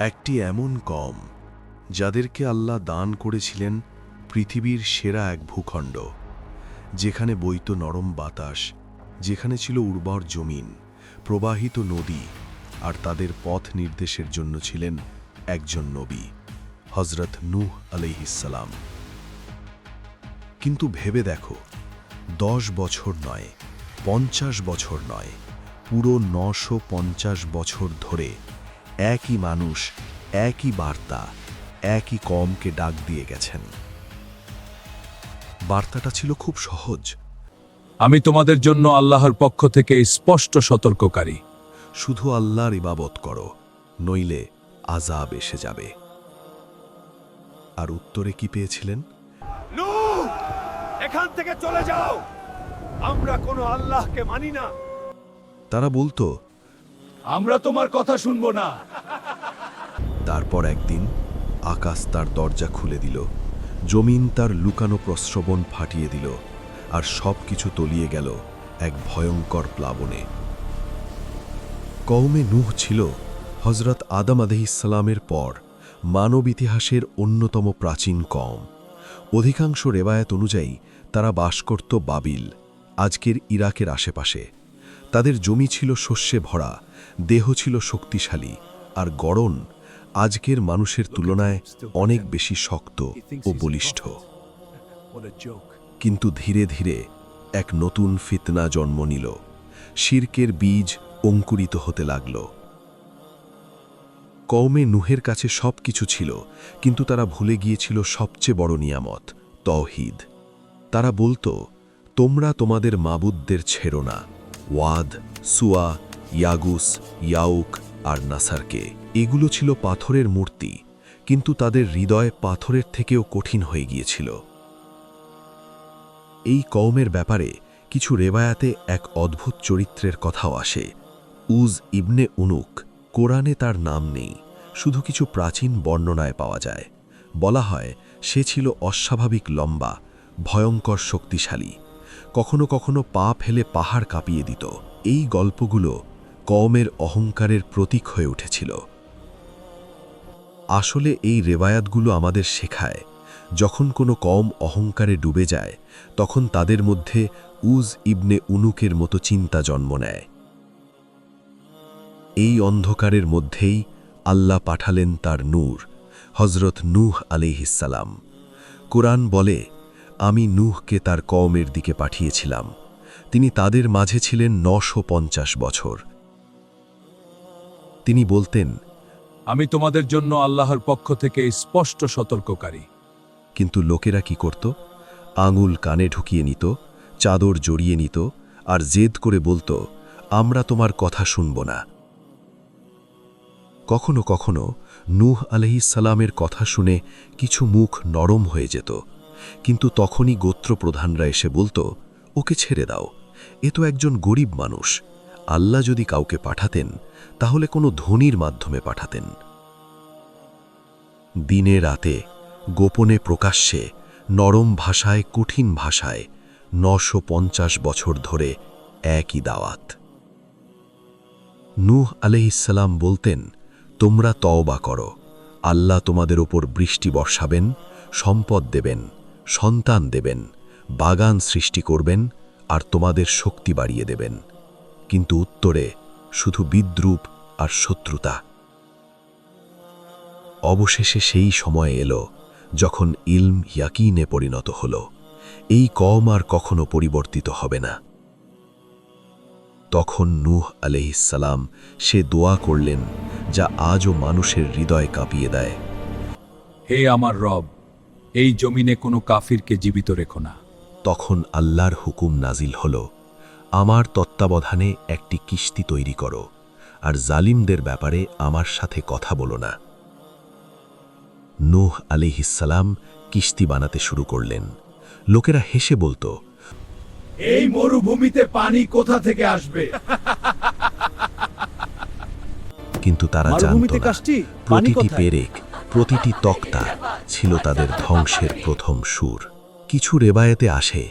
একটি এমন কম, যাদেরকে আল্লাহ দান করেছিলেন পৃথিবীর সেরা এক ভূখণ্ড, যেখানে বইত নরম বাতাস, যেখানে ছিল উর্বর জমিন, প্রবাহিত নদী, আর তাদের পথ নির্দেশের জন্য ছিলেন একজন নবী হজরত নূহ আলাইহিসালাম কিন্তু ভেবে দেখো, দশ বছর নয়, পঞ্চাশ বছর নয়, পুরো নশো বছর ধরে একই মানুষ একই বার্তা একই কমকে ডাক দিয়ে গেছেন। বার্তাটা ছিল খুব সহজ। আমি তোমাদের জন্য আল্লাহর পক্ষ থেকে স্পষ্ট সতর্ককারী। শুধু আল্লাহর ইবাবত করো নইলে আজাব এসে যাবে। আর উত্তরে কি পেয়েছিলেন? এখান থেকে চলে যাও! আমরা কোনো আল্লাহকে মানি না। তারা বলতো আমরা তোমার কথা শুনব না। তারপর একদিন আকাশ তার দরজা খুলে দিল, জমিন তার লুকানো প্রশ্রবণ ফাটিয়ে দিল, আর সব কিছু তলিয়ে গেল এক ভয়ঙ্কর প্লাবনে। কওমে নুহ ছিল হজরত আদম আদহিসালামের পর মানব ইতিহাসের অন্যতম প্রাচীন কম অধিকাংশ রেবায়াত অনুযায়ী তারা বাস করত বাবিল, আজকের ইরাকের আশেপাশে। তাদের জমি ছিল শস্যে ভরা দেহ ছিল শক্তিশালী আর গড়ন আজকের মানুষের তুলনায় অনেক বেশি শক্ত ও বলিষ্ঠ। কিন্তু ধীরে ধীরে এক নতুন ফিতনা জন্ম নিল। শির্কের বীজ অঙ্কুরিত হতে লাগল। কওমে নুহের কাছে সব কিছু ছিল কিন্তু তারা ভুলে গিয়েছিল সবচেয়ে বড় নিয়ামত তৌহিদ তারা বলতো তোমরা তোমাদের মাবুদদের ছেড়ো না। ওয়াদ, সুয়া, ইয়াগুস, ইয়াউক আর নাসারকে। এগুলো ছিল পাথরের মূর্তি, কিন্তু তাদের হৃদয় পাথরের থেকেও কঠিন হয়ে গিয়েছিল। এই কওমের ব্যাপারে কিছু রেবায়াতে এক অদ্ভুত চরিত্রের কথাও আসে। উজ ইবনে উনুক, কোরআনে তার নাম নেই, শুধু কিছু প্রাচীন বর্ণনায় পাওয়া যায়। বলা হয়, সে ছিল অস্বাভাবিক লম্বা, ভয়ঙ্কর শক্তিশালী কখনো কখনো পা ফেলে পাহাড় কাঁপিয়ে দিত। এই গল্পগুলো কমের অহংকারের প্রতীক হয়ে উঠেছিল। আসলে এই রেবায়াতগুলো আমাদের শেখায়, যখন কোনো কম অহংকারে ডুবে যায়, তখন তাদের মধ্যে উজ ইবনে উনুকের মতো চিন্তা জন্ম নেয়। এই অন্ধকারের মধ্যেই আল্লাহ পাঠালেন তার নূর হজরত নূহ আলিহিসাল্লাম কোরআন বলে আমি নূহকে তার কওমের দিকে পাঠিয়েছিলাম। তিনি তাদের মাঝে ছিলেন নশো পঞ্চাশ বছর। তিনি বলতেন আমি তোমাদের জন্য আল্লাহর পক্ষ থেকে স্পষ্ট সতর্ককারী। কিন্তু লোকেরা কি করত? আঙুল কানে ঢুকিয়ে নিত চাদর জড়িয়ে নিত আর জেদ করে বলতো আমরা তোমার কথা শুনব না। কখনো কখনো নূহ আলহিসালামের কথা শুনে কিছু মুখ নরম হয়ে যেত। কিন্তু তখনই গোত্রপ্রধানরা এসে বলতো, ওকে ছেড়ে দাও। এ তো একজন গরিব মানুষ। আল্লাহ যদি কাউকে পাঠাতেন, তাহলে কোনো ধনির মাধ্যমে পাঠাতেন। দিনে রাতে, গোপনে প্রকাশ্যে, নরম ভাষায়, কঠিন ভাষায়, নশো বছর ধরে একই দাওয়াত। নূহ আলহিসাল্লাম বলতেন, তোমরা তওবা করো। আল্লাহ তোমাদের ওপর বৃষ্টি বর্ষাবেন, সম্পদ দেবেন। সন্তান দেবেন, বাগান সৃষ্টি করবেন আর তোমাদের শক্তি বাড়িয়ে দেবেন। কিন্তু উত্তরে শুধু বিদ্রুপ আর শত্রুতা। অবশেষে সেই সময় এলো যখন ইলম ইয়াকিনে পরিণত হল। এই কম আর কখনো পরিবর্তিত হবে না। তখন নূহ আলহিসাল্লাম সে দোয়া করলেন, যা আজও মানুষের হৃদয় কাঁপিয়ে দেয়। হে আমার রব এই জমিনে কোনো কাফিরকে জীবিত রেখো না। তখন আল্লাহর হুকুম নাজিল হল আমার তত্ত্বাবধানে একটি কিস্তি তৈরি করো আর জালিমদের ব্যাপারে আমার সাথে কথা বলো না। নূহ আলিহিসাল্লাম কিস্তি বানাতে শুরু করলেন। লোকেরা হেসে বলতো এই মরুভূমিতে পানি কোথা থেকে আসবে? কিন্তু তারা জানত না প্রতিটি পেরেক প্রতিটি তক্তা ছিল তাদের ধ্বংসের প্রথম সুর। কিছু রেবায়েতে আসে,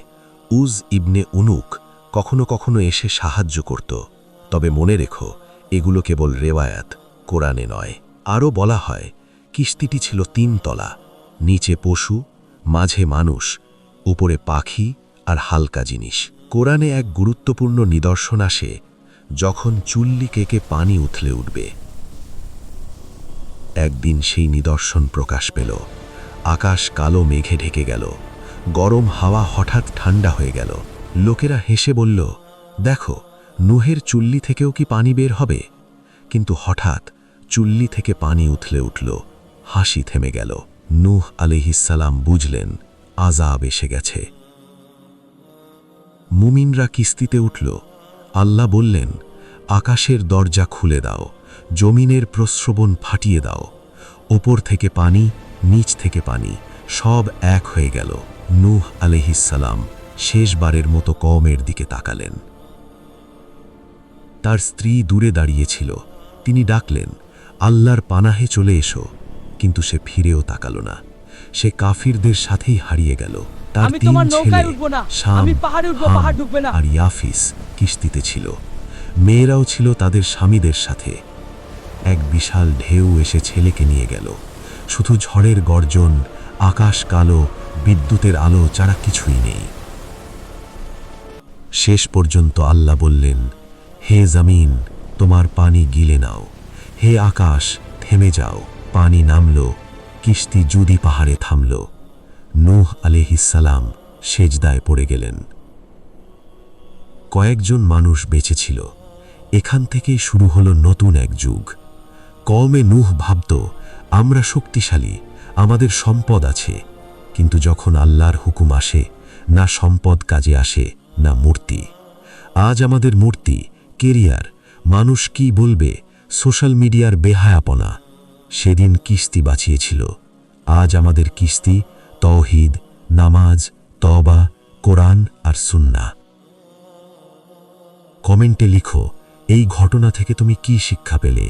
উজ ইবনে উনুক কখনো কখনো এসে সাহায্য করত, তবে মনে রেখো, এগুলো কেবল রেওয়ায়াত কোরআনে নয়। আরও বলা হয়, কিস্তিটি ছিল তিন তলা, নিচে পশু, মাঝে মানুষ, উপরে পাখি আর হালকা জিনিস। কোরআনে এক গুরুত্বপূর্ণ নিদর্শন আসে, যখন চুল্লি কেকে পানি উথলে উঠবে। একদিন সেই নিদর্শন প্রকাশ পেল। আকাশ কালো মেঘে ঢেকে গেল। গরম হাওয়া হঠাৎ ঠান্ডা হয়ে গেল। লোকেরা হেসে বলল, দেখো, নুহের চুল্লি থেকেও কি পানি বের হবে? কিন্তু হঠাৎ চুল্লি থেকে পানি উথলে উঠল। হাসি থেমে গেল। নূহ আলিহিসাল্লাম বুঝলেন আজাব এসে গেছে। মুমিনরা কিস্তিতে উঠল। আল্লাহ বললেন, আকাশের দরজা খুলে দাও। জমিনের প্রস্রবণ ফাটিয়ে দাও। ওপর থেকে পানি নিচ থেকে পানি সব এক হয়ে গেল। নূহ আলহিসাল্লাম শেষবারের মতো কমের দিকে তাকালেন। তার স্ত্রী দূরে দাঁড়িয়েছিল তিনি ডাকলেন আল্লাহর পানাহে চলে এসো। কিন্তু সে ফিরেও তাকালো না। সে কাফিরদের সাথেই হারিয়ে গেল। তার তিন ছেলে, শাম। আর ইয়াফিস কিস্তিতে ছিল। মেয়েরাও ছিল তাদের স্বামীদের সাথে। এক বিশাল ঢেউ এসে ছেলেকে নিয়ে গেল। শুধু ঝড়ের গর্জন, আকাশ কালো, বিদ্যুতের আলো ছাড়া কিছুই নেই। শেষ পর্যন্ত আল্লাহ বললেন, হে জামিন, তোমার পানি গিলে নাও। হে আকাশ, থেমে যাও। পানি নামল, কিস্তি জুদি পাহাড়ে থামল। নূহ আলিহিসাল্লাম সেজদায় পড়ে গেলেন। কয়েকজন মানুষ বেঁচেছিল এখান থেকেই শুরু হলো নতুন এক যুগ। কমে নুহ ভাবত, আমরা শক্তিশালী, আমাদের সম্পদ আছে। কিন্তু যখন আল্লাহর হুকুম আসে, না সম্পদ কাজে আসে, না মূর্তি। আজ আমাদের মূর্তি, কেরিয়ার, মানুষ কি বলবে, সোশ্যাল মিডিয়ার বেহায়াপনা। সেদিন কিস্তি বাঁচিয়েছিল। আজ আমাদের কিস্তি তৌহিদ নামাজ তবা কোরআন আর সুন্না। কমেন্টে লিখো, এই ঘটনা থেকে তুমি কি শিক্ষা পেলে?